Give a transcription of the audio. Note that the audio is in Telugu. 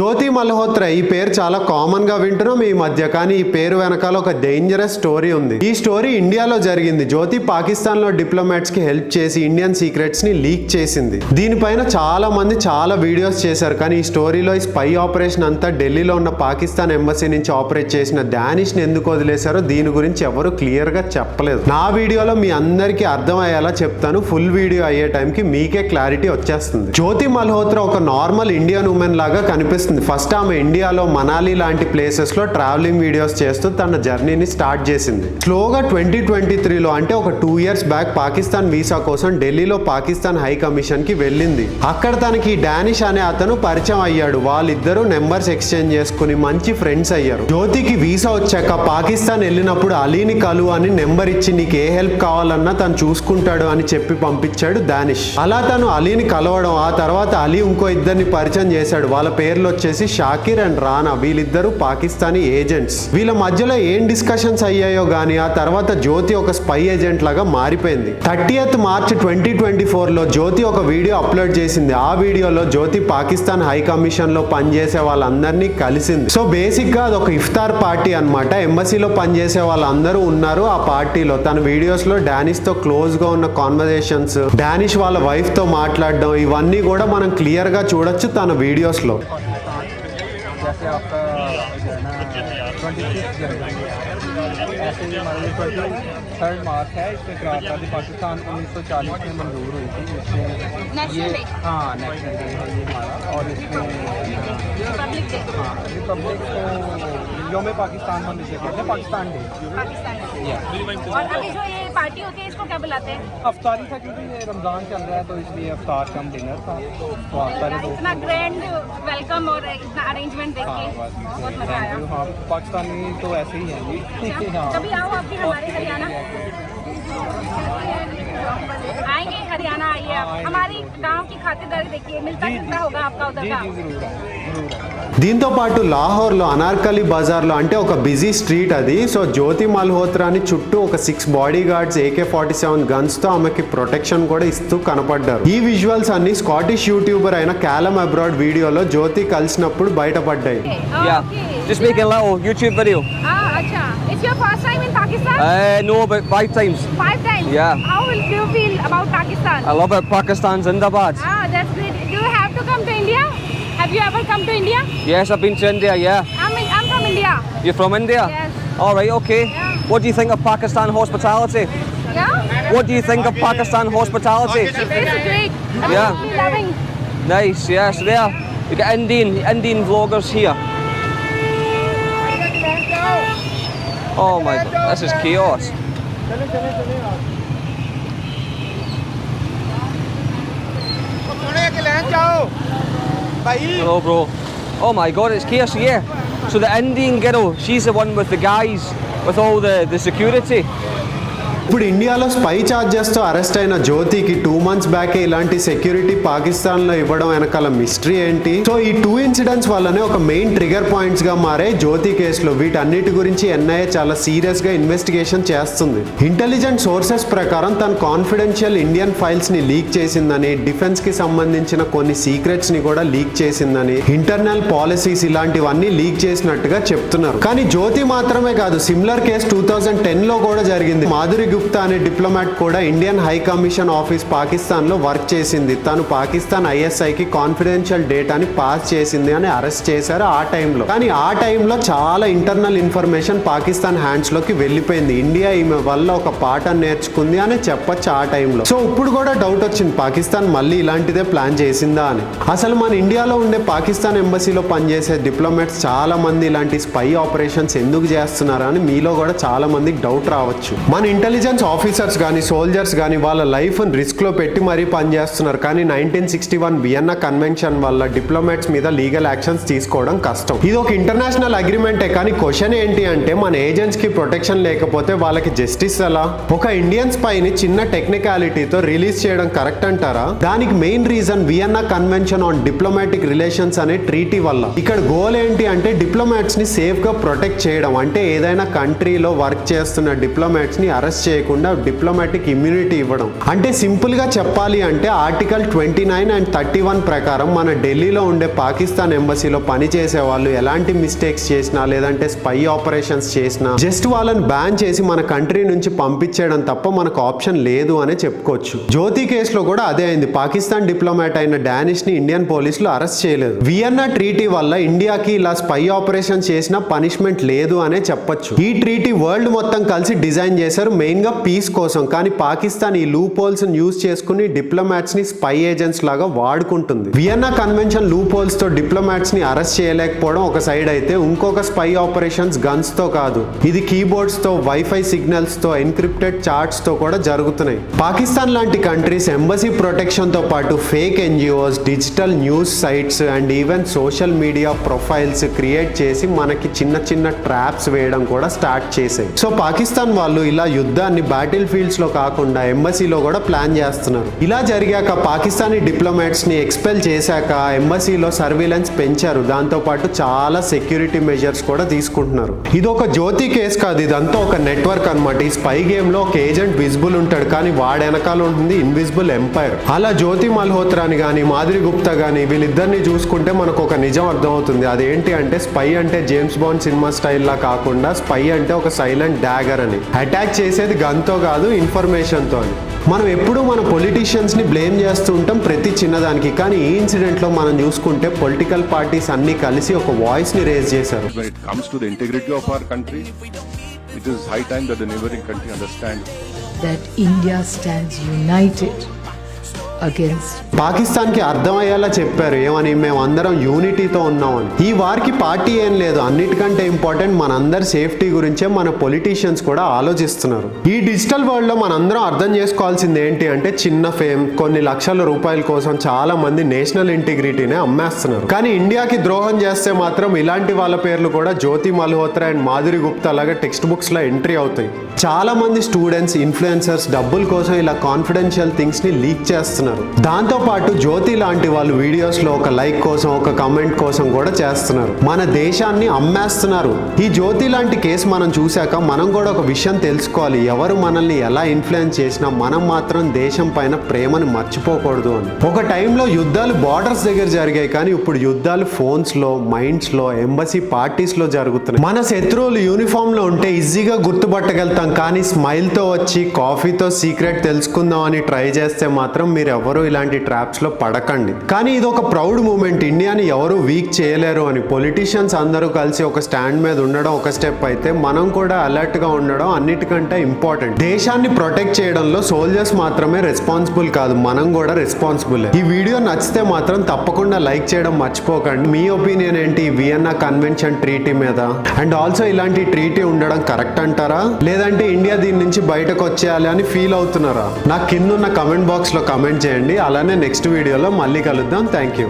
జ్యోతి మల్హోత్రా ఈ పేరు చాలా కామన్గా వింటున్నాం ఈ మధ్య కానీ ఈ పేరు వెనకాల ఒక డేంజరస్ స్టోరీ ఉంది. ఈ స్టోరీ ఇండియాలో జరిగింది. జ్యోతి పాకిస్తాన్లో డిప్లొమాట్స్కి హెల్ప్ చేసి ఇండియన్ సీక్రెట్స్ని లీక్ చేసింది. దీనిపైన చాలా మంది చాలా వీడియోస్ చేశారు కానీ ఈ స్టోరీలో ఈ స్పై ఆపరేషన్ అంతా ఢిల్లీలో ఉన్న పాకిస్తాన్ ఎంబసీ నుంచి ఆపరేట్ చేసిన డానిష్ని ఎందుకు వదిలేశారో దీని గురించి ఎవరు క్లియర్గా చెప్పలేదు. నా వీడియోలో మీ అందరికీ అర్థమయ్యేలా చెప్తాను. ఫుల్ వీడియో అయ్యే టైంకి మీకే క్లారిటీ వచ్చేస్తుంది. జ్యోతి మల్హోత్రా ఒక నార్మల్ ఇండియన్ ఉమెన్ లాగా కనిపిస్తుంది. ఫస్ట్ ఆమె ఇండియాలో మనాలి లాంటి ప్లేసెస్లో ట్రావెలింగ్ వీడియోస్ చేస్తూ తన జర్నీని స్టార్ట్ చేసింది. స్లోగా ట్వంటీ ట్వంటీ త్రీలో అంటే ఒక two years back Pakistan visa కోసం ఢిల్లీలో పాకిస్తాన్ హై కమిషన్కి వెళ్ళింది. అక్కడ తనకి డానిష్ అనే అతను పరిచయం అయ్యాడు. వాళ్ళిద్దరూ నెంబర్స్ ఎక్స్చేంజ్ చేసుకుని మంచి ఫ్రెండ్స్ అయ్యారు. జ్యోతికి వీసా వచ్చాక పాకిస్తాన్ వెళ్ళినప్పుడు అలీని కలు అని నెంబర్ ఇచ్చి నీకు ఏ హెల్ప్ కావాలన్నా తను చూసుకుంటాడు అని చెప్పి పంపించాడు డానిష్ అలా తను అలీని కలవడం ఆ తర్వాత అలీ ఇంకో ఇద్దరిని పరిచయం చేశాడు. వాళ్ళ పేర్లు వచ్చేసి షాకిర్ అండ్ రానా వీళ్ళిద్దరూ పాకిస్తానీ ఏజెంట్స్. వీళ్ళ మధ్యలో ఏం డిస్కషన్స్ అయ్యాయో గానీ ఆ తర్వాత జ్యోతి ఒక స్పై ఏజెంట్ లాగా మారిపోయింది. థర్టీయత్ మార్చ్ ట్వంటీ ట్వంటీ ఫోర్లో జ్యోతి ఒక వీడియో అప్లోడ్ చేసింది. ఆ వీడియోలో జ్యోతి పాకిస్తాన్ హై కమిషన్లో పనిచేసే వాళ్ళందరినీ కలిసింది. సో బేసిక్గా అది ఒక ఇఫ్తార్ పార్టీ అనమాట ఎంబసీలో పనిచేసే వాళ్ళందరూ ఉన్నారు ఆ పార్టీలో. తన వీడియోస్లో డానిష్తో క్లోజ్గా ఉన్న కాన్వర్జేషన్స్ డానిష్ వాళ్ళ వైఫ్తో మాట్లాడడం ఇవన్నీ కూడా మనం క్లియర్గా చూడొచ్చు తన videos out there. Twenty six जनवरी ऐसे ही हमारी ट्वेंटी थर्ड मार्च है इसमें आज़ादी पाकिस्तान उन्नीस सौ चालीस में मंजूर हुई थी। इसमें ये हाँ नेशनल डे है ये हमारा। और इसमें रिपब्लिक हाँ रिपब्लिक को योम पाकिस्तान हम इसे कहते हैं पाकिस्तान डे पाकिस्तान और अभी जो ये पार्टी होती है इसको क्या बुलाते हैं? अफ्तारी था क्योंकि ये रमज़ान चल रहा है तो इसलिए अफ्तार कम डिनर था। तो अफ्तारी इतना ग्रैंड वेलकम और इतना अरेंजमेंट देख के बस बहुत मज़ा आया। थैंक यू हाँ पाकिस्तानी तो ऐसे ही हैं जी। हाँ कभी आओ आप भी हमारे हरियाणा। आएँगे हरियाणा आइए आप। हाँ, हमारी। गाँव की खातिरदारी देखिए मिलता जुलता होगा आपका उधर जी का। जी ज़रूर ज़रूर। దీంతో దీంతోపాటు లాహోర్లో అనార్కలీ బజార్లో అంటే ఒక బిజీ స్ట్రీట్ అది సో జ్యోతి మల్హోత్రాని చుట్టూ ఒక six body guards AK forty seven గన్స్తో ఆమెకి ప్రొటెక్షన్ కూడా ఇస్తూ కనపడ్డారు ఈ విజువల్స్ అన్ని స్కాటిష్ యూట్యూబర్ అయిన క్యాలమ్ అబ్రాడ్ వీడియోలో జ్యోతి కలిసినప్పుడు బయటపడ్డాయి Pakistan? I love it. Pakistan's Zindabad. Ah, that's great. Do you have to come to India? Have you ever come to India? Yes, I've been to India. Yeah, I'm, in, I'm from India. you're from India. Yes. All right. Okay. Yeah. What do you think of Pakistan hospitality? Yeah? What do you think of Pakistan hospitality? It's great. I'm Yeah. really loving. Nice. Yes, there. You got Indian Indian vloggers here. Oh my god, this is chaos. Hello, bro. Oh my god, it's chaos here. So the Indian girl, she's the one with the guys, with all the, the security. ఇప్పుడు ఇండియాలో స్పై చార్జెస్తో అరెస్ట్ అయిన జ్యోతికి టూ మంత్స్ బ్యాకే ఇలాంటి సెక్యూరిటీ పాకిస్తాన్లో ఇవ్వడం వెనకాల మిస్టరీ ఏంటి? సో ఈ టూ ఇన్సిడెంట్స్ వల్లనే ఒక మెయిన్ ట్రిగర్ పాయింట్స్గా మారే జ్యోతి కేసులో. వీటన్నిటి గురించి ఎన్ఐఏ చాలా సీరియస్గా ఇన్వెస్టిగేషన్ చేస్తుంది. ఇంటెలిజెంట్ సోర్సెస్ ప్రకారం తన కాన్ఫిడెన్షియల్ ఇండియన్ ఫైల్స్ని లీక్ చేసిందని డిఫెన్స్కి సంబంధించిన కొన్ని సీక్రెట్స్ని కూడా లీక్ చేసిందని ఇంటర్నల్ పాలసీస్ ఇలాంటివన్నీ లీక్ చేసినట్టుగా చెప్తున్నారు. కానీ జ్యోతి మాత్రమే కాదు సిమిలర్ కేసు టూ థౌజండ్ టెన్లో కూడా జరిగింది. మాధురి గుప్తా అనే డిప్లొమాట్ కూడా ఇండియన్ హై కమిషన్ ఆఫీస్ పాకిస్తాన్లో వర్క్ చేసింది. తను పాకిస్తాన్ ఐఎస్ఐ కి కాన్ఫిడెన్షియల్ డేటాని పాస్ చేసింది అని అరెస్ట్ చేశారు ఆ టైంలో. కానీ ఆ టైంలో చాలా ఇంటర్నల్ ఇన్ఫర్మేషన్ పాకిస్తాన్ హ్యాండ్స్లోకి వెళ్ళిపోయింది. ఇండియా ఈమె వల్ల ఒక పాఠం నేర్చుకుంది అని చెప్పొచ్చు ఆ టైంలో. సో ఇప్పుడు కూడా డౌట్ వచ్చింది. పాకిస్తాన్ మళ్ళీ ఇలాంటిదే ప్లాన్ చేసిందా అని. అసలు మన ఇండియాలో ఉండే పాకిస్తాన్ ఎంబసీలో పనిచేసే డిప్లొమాట్స్ చాలా మంది ఇలాంటి స్పై ఆపరేషన్స్ ఎందుకు చేస్తున్నారు అని మీలో కూడా చాలా మందికి డౌట్ రావచ్చు. మన ఇంటెలిజెన్స్ ఆఫీసర్స్ కానీ సోల్జర్స్ కానీ వాళ్ళ లైఫ్ను రిస్క్లో పెట్టి మరీ పనిచేస్తున్నారు కానీ nineteen sixty one Vienna convention వల్ల డిప్లొమాట్స్ మీద లీగల్ యాక్షన్స్ తీసుకోవడం కష్టం. ఇది ఒక ఇంటర్నేషనల్ అగ్రిమెంటే. కానీ క్వశ్చన్ ఏంటి అంటే మన ఏజెంట్స్కి ప్రొటెక్షన్ లేకపోతే వాళ్ళకి జస్టిస్ ఎలా? ఒక ఇండియన్స్ పైని చిన్న టెక్నికాలిటీతో రిలీజ్ చేయడం కరెక్ట్ అంటారా? దానికి main reason Vienna convention on diplomatic relations అనే ట్రీటీ వల్ల. ఇక్కడ గోల్ ఏంటి అంటే డిప్లొమాట్స్ని సేఫ్గా ప్రొటెక్ట్ చేయడం. అంటే ఏదైనా కంట్రీలో వర్క్ చేస్తున్న డిప్లొమాట్స్ని అరెస్ట్ చేయకుండా డిప్లొమాటిక్ ఇమ్యూనిటీ ఇవ్వడం. అంటే సింపుల్గా చెప్పాలి అంటే article twenty nine and thirty one ప్రకారం మన ఢిల్లీలో ఉండే పాకిస్తాన్ ఎంబసీలో పనిచేసే వాళ్ళు ఎలాంటి మిస్టేక్స్ చేసినా లేదంటే స్పై ఆపరేషన్స్ చేసినా జస్ట్ వాళ్ళని బ్యాన్ చేసి మన కంట్రీ నుంచి పంపించేయడం తప్ప మనకు ఆప్షన్ లేదు అనే చెప్పుకోవచ్చు. జ్యోతి కేసులో కూడా అదే అయింది. పాకిస్తాన్ డిప్లొమాట్ అయిన డానిష్ని ఇండియన్ పోలీసులు అరెస్ట్ చేయలేదు. వియన్నా ట్రీటీ వల్ల ఇండియాకి ఇలా స్పై ఆపరేషన్ చేసిన పనిష్మెంట్ లేదు అనే చెప్పొచ్చు. ఈ ట్రీటీ వరల్డ్ మొత్తం కలిసి డిజైన్ చేశారు. మెయిన్ గా పీస్ కోసం. కానీ పాకిస్తాన్ ఈ లూప్ యూజ్ చేసుకుని డిప్లొమాట్స్ని స్పై ఏజెంట్స్ లాగా వాడుకుంటుంది. వియన్నా కన్వెన్షన్ లూప్ డిప్లొమాట్స్ని అరెస్ట్ చేయలేకపోవడం ఒక సైడ్ అయితే ఇంకొక స్పై ఆపరేషన్స్ గన్స్తో కాదు. ఇది కీబోర్డ్స్తో వైఫై సిగ్నల్స్తో ఎన్క్రిప్టెడ్ చార్ట్స్తో కూడా జరుగుతున్నాయి. పాకిస్తాన్ లాంటి కంట్రీస్ ఎంబసీ ప్రొటెక్షన్తో పాటు fake NGOs digital news sites and even social media profiles create చేసి మనకి చిన్న చిన్న ట్రాప్స్ వేయడం కూడా స్టార్ట్ చేసాయి సో పాకిస్తాన్ వాళ్ళు ఇలా యుద్ధాన్ని బ్యాటిల్ ఫీల్డ్స్లో కాకుండా ఎంబసీలో కూడా ప్లాన్ చేస్తున్నారు. ఇలా జరిగాక పాకిస్తానీ డిప్లొమాట్స్ని ఎక్స్పెల్ చేశాక ఎంబసీలో సర్వీలెన్స్ పెంచారు. దాంతో పాటు చాలా సెక్యూరిటీ మెజర్స్ కూడా తీసుకుంటున్నారు. ఇది ఒక జ్యోతి కేసు కాదు. ఇదంతా ఒక నెట్వర్క్ అనమాట ఈ స్పై గేమ్లో ఒక ఏజెంట్ విజిబుల్ ఉంటాడు. కానీ వాడు వెనకాల ఉంటుంది. ఇన్విజిబుల్ ఎంపైర్ అలా జ్యోతి మల్హోత్రాని కానీ మాధురి గుప్తా కానీ వీళ్ళిద్దరిని చూసుకుంటే మనకు ఒక నిజం అర్థమవుతుంది. అదేంటి అంటే స్పై అంటే జేమ్స్ బాండ్ సినిమా స్టైల్లా కాకుండా స్పై అంటే ఒక సైలెంట్ డాగర్ అని. అటాక్ చేసేది గన్తో కాదు ఇన్ఫర్మేషన్తో మనం ఎప్పుడూ మన పొలిటీషియన్స్ని బ్లేమ్ చేస్తూ ఉంటాం ప్రతి చిన్నదానికి. కానీ ఈ ఇన్సిడెంట్లో మనం చూసుకుంటే పొలిటికల్ పార్టీస్ అన్నీ కలిసి ఒక వాయిస్ని రేజ్ చేశారు. That India stands united. పాకిస్తాన్కి అర్థమయ్యేలా చెప్పారు. ఏమని? మేము అందరం యూనిటీతో ఉన్నామని. ఈ వారికి పార్టీ ఏం లేదు. అన్నిటికంటే ఇంపార్టెంట్ మనందరి సేఫ్టీ గురించే మన పొలిటీషియన్స్ కూడా ఆలోచిస్తున్నారు. ఈ డిజిటల్ వరల్డ్లో మనందరం అర్థం చేసుకోవాల్సింది ఏంటి అంటే చిన్న ఫేమ్ కొన్ని లక్షల రూపాయల కోసం చాలా మంది నేషనల్ ఇంటిగ్రిటీనే అమ్మేస్తున్నారు. కానీ ఇండియాకి ద్రోహం చేస్తే మాత్రం ఇలాంటి వాళ్ళ పేర్లు కూడా జ్యోతి మల్హోత్రా అండ్ మాధురి గుప్తా లాగా టెక్స్ట్ బుక్స్లో ఎంట్రీ అవుతాయి. చాలా మంది స్టూడెంట్స్ ఇన్ఫ్లుయెన్సర్స్ డబ్బుల కోసం ఇలా కాన్ఫిడెన్షియల్ థింగ్స్ని లీక్ చేస్తున్నారు. దాంతో పాటు జ్యోతి లాంటి వాళ్ళు వీడియోస్లో ఒక లైక్ కోసం ఒక కమెంట్ కోసం కూడా చేస్తున్నారు. మన దేశాన్ని అమ్మేస్తున్నారు. ఈ జ్యోతి లాంటి కేసు మనం చూశాక మనం కూడా ఒక విషయం తెలుసుకోవాలి. ఎవరు మనల్ని ఎలా ఇన్ఫ్లుయెన్స్ చేసినా మనం మాత్రం దేశం పైన ప్రేమను మర్చిపోకూడదు అని. ఒక టైంలో యుద్ధాలు బార్డర్స్ దగ్గర జరిగాయి. కానీ ఇప్పుడు యుద్ధాలు ఫోన్స్లో మైండ్స్లో ఎంబసీ పార్టీస్లో జరుగుతున్నాయి. మన శత్రువులు యూనిఫామ్లో ఉంటే ఈజీగా గుర్తుపట్టగలుగుతాం. కానీ స్మైల్తో వచ్చి కాఫీతో సీక్రెట్ తెలుసుకుందాం అని ట్రై చేస్తే మాత్రం మీరు ఎవరు ఇలాంటి ట్రాప్స్లో పడకండి. కానీ ఇది ఒక ప్రౌడ్ మూమెంట్ ఇండియాని ఎవరు వీక్ చేయలేరు అని. పొలిటీషియన్స్ అందరూ కలిసి ఒక స్టాండ్ మీద ఉండడం ఒక స్టెప్ అయితే మనం కూడా అలర్ట్గా ఉండడం అన్నిటికంటే ఇంపార్టెంట్ దేశాన్ని ప్రొటెక్ట్ చేయడంలో సోల్జర్స్ మాత్రమే రెస్పాన్సిబుల్ కాదు. మనం కూడా రెస్పాన్సిబుల్ ఈ వీడియో నచ్చితే మాత్రం తప్పకుండా లైక్ చేయడం మర్చిపోకండి. మీ ఒపీనియన్ ఏంటి? వియన్నా కన్వెన్షన్ ట్రీటీ మీద. అండ్ ఆల్సో ఇలాంటి ట్రీటీ ఉండడం కరెక్ట్ అంటారా? లేదంటే ఇండియా దీని నుంచి బయటకు వచ్చేయాలి అని ఫీల్ అవుతున్నారా? నా కింద ఉన్న కమెంట్ బాక్స్లో కమెంట్ చేయండి. అలానే నెక్స్ట్ వీడియోలో మళ్ళీ కలుద్దాం. Thank you